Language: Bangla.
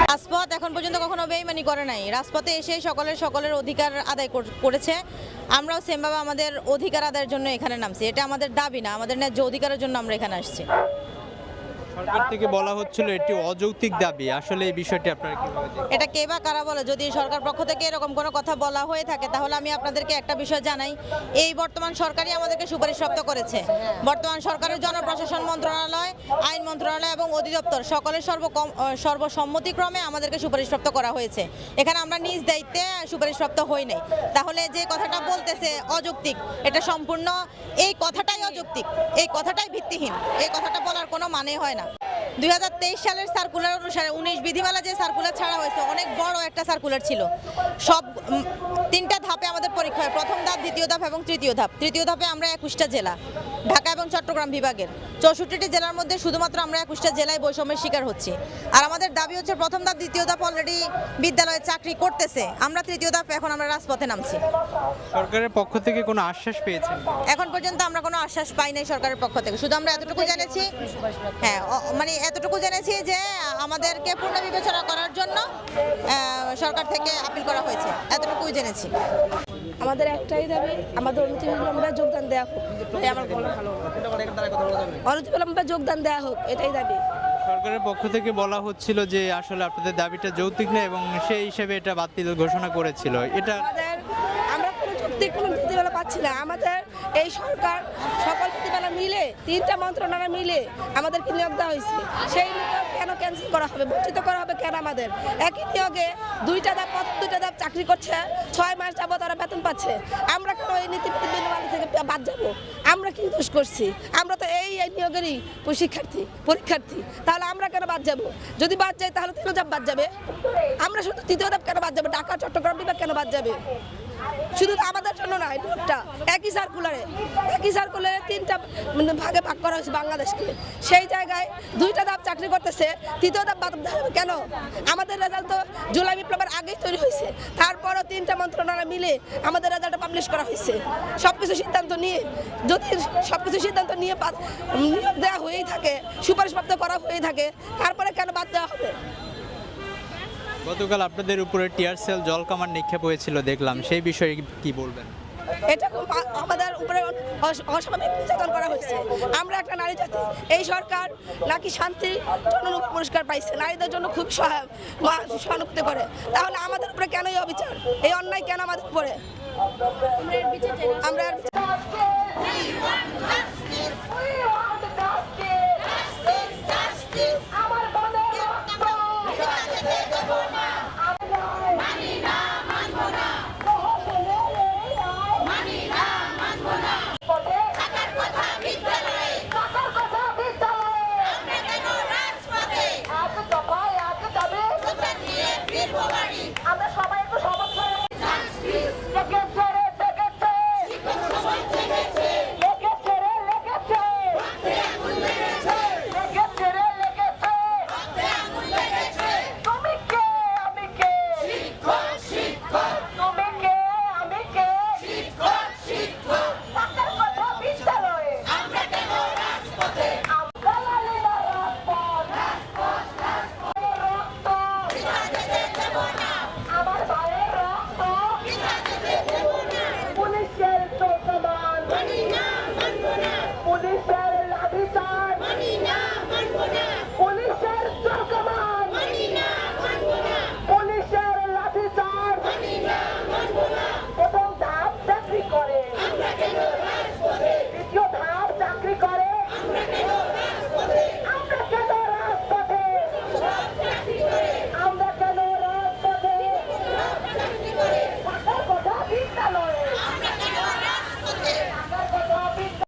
রাজপথ এখন পর্যন্ত কখনো বেইমানি করে নাই। রাজপথে এসে সকলের সকলের অধিকার আদায় কর- করেছে। আমরাও সেমভাবে আমাদের অধিকার আদায়ের জন্য এখানে নামছি। এটা আমাদের দাবি না, আমাদের ন্যায্য অধিকারের জন্য আমরা এখানে আসছি। সরকার থেকে বলা হচ্ছিল এটি অযৌক্তিক দাবি। আসলে এই বিষয়টি আপনারা কীভাবে এটা কে বা কারা বলে? যদি সরকার পক্ষ থেকে এরকম কোনো কথা বলা হয়ে থাকে, তাহলে আমি আপনাদেরকে একটা বিষয় জানাই। এই বর্তমান সরকারই আমাদেরকে সুপারিশপ্রাপ্ত করেছে। বর্তমান সরকারের জনপ্রশাসন মন্ত্রণালয়, আইন মন্ত্রণালয় এবং অধিদপ্তর সকলের সর্বকম সর্বসম্মতিক্রমে আমাদেরকে সুপারিশপ্রাপ্ত করা হয়েছে। এখানে আমরা নিজ দায়িত্বে সুপারিশপ্রাপ্ত হই নাই। তাহলে যে কথাটা বলতেছে অযৌক্তিক, এটা সম্পূর্ণ, এই কথাটাই অযৌক্তিক। এই কথাটাই ভিত্তিহীন। এই কথাটা বলার কোনো মানে হয় না। দুই হাজার তেইশ সালের সার্কুলার অনুসারে উনিশ বিধিমালা যে সার্কুলার ছাড়া হয়েছে অনেক বড় একটা সার্কুলার ছিল। সব তিনটা ধাপে আমাদের পরীক্ষা হয়। প্রথম ধাপ দ্বিতীয় ধাপ এবং তৃতীয় ধাপ। তৃতীয় ধাপে আমরা একুশটা জেলা ঢাকা এবং চট্টগ্রাম বিভাগের। চৌষট্টিটি জেলার মধ্যে শুধুমাত্র আমরা একুশটা জেলায় বৈষম্যের শিকার হচ্ছি। আর আমাদের দাবি হচ্ছে প্রথম ধাপ দ্বিতীয় ধাপ অলরেডি বিদ্যালয়ে চাকরি করতেছে। আমরা তৃতীয় ধাপ এখন আমরা রাজপথে নামছি। সরকারের পক্ষ থেকে কোনো আশ্বাস পেয়েছেন? এখন পর্যন্ত আমরা কোনো আশ্বাস পাই নাই সরকারের পক্ষ থেকে। শুধু আমরা এতটুকু জেনেছি হ্যাঁ মানে এতটুকু জেনেছি যে আমাদেরকে পুনঃ বিবেচনা করার জন্য সরকার থেকে আপিল করা হয়েছে। এতটুকুই জেনেছি। আমাদের একটাই দাবি আমাদের অনতিবিলম্বে যোগদান দেওয়া হোক। ভাই আমার গলা ভালো অনতিবিলম্বে যোগদান দেওয়া হোক এটাই দাবি। সরকারের পক্ষ থেকে বলা হচ্ছিল যে আসলে আপনাদের দাবিটা যৌক্তিক না এবং সেই হিসেবে এটা বাতিল ঘোষণা করেছিল। এটা আমাদের আমরা কোনো চুক্তি কোনো পাচ্ছি না। আমাদের এই সরকার সকল প্রতিবেলা মিলে, তিনটা মন্ত্রণালয় মিলে আমাদেরকে নিয়োগ দেওয়া হয়েছে। সেই নিয়োগ কেন ক্যান্সেল করা হবে? বঞ্চিত করা হবে কেন আমাদের? একই নিয়োগে দুইটা ধাপ প্রথম দুইটা ধাপ চাকরি করছে, ছয় মাস যাব তারা বেতন পাচ্ছে। আমরা কেন এই নীতি থেকে বাদ যাব? আমরা কি দোষ করছি? আমরা তো এই এই নিয়োগেরই শিক্ষার্থী, পরীক্ষার্থী। তাহলে আমরা কেন বাদ যাব? যদি বাদ যাই তাহলে তিন ধাপ বাদ যাবে? আমরা শুধু তৃতীয় ধাপ কেন বাদ যাবে? ঢাকা, চট্টগ্রাম বিভাগ কেন বাদ যাবে? শুধু আমাদের জন্য না এটা একই সার্কুলারে একই সার্কুলারে তিনটা মানে ভাগে ভাগ করা হয়েছে বাংলাদেশকে। সেই জায়গায় দুইটা ধাপ চাকরি করতেছে, তৃতীয় ধাপ কেন? আমাদের রেজাল্ট তো জুলাই বিপ্লবের আগেই তৈরি হয়েছে। তারপরও তিনটা মন্ত্রণালয় মিলে আমাদের রেজাল্টটা পাবলিশ করা হয়েছে। সব কিছু সিদ্ধান্ত নিয়ে, যদি সব কিছু সিদ্ধান্ত নিয়ে নিয়োগ দেওয়া হয়েই থাকে সুপারিশপ্রাপ্ত করা হয়েই থাকে, তারপরে কেন বাদ দেওয়া হবে? গতকাল আপনাদের উপরে টিয়ার সেল জল কামান নিক্ষেপ হয়েছিল, দেখলাম। সেই বিষয়ে কি বলবেন? এটা আমাদের উপরে অস্বাভাবিক নির্যাতন করা হয়েছে। আমরা একটা নারী জাতি, এই সরকার নাকি শান্তি জন্য পুরস্কার পাইছে? নারীদের জন্য খুব সহায় সহানুভূতি করে। তাহলে আমাদের উপরে কেনই অবিচার? এই অন্যায় কেন আমাদের উপরে? আমরা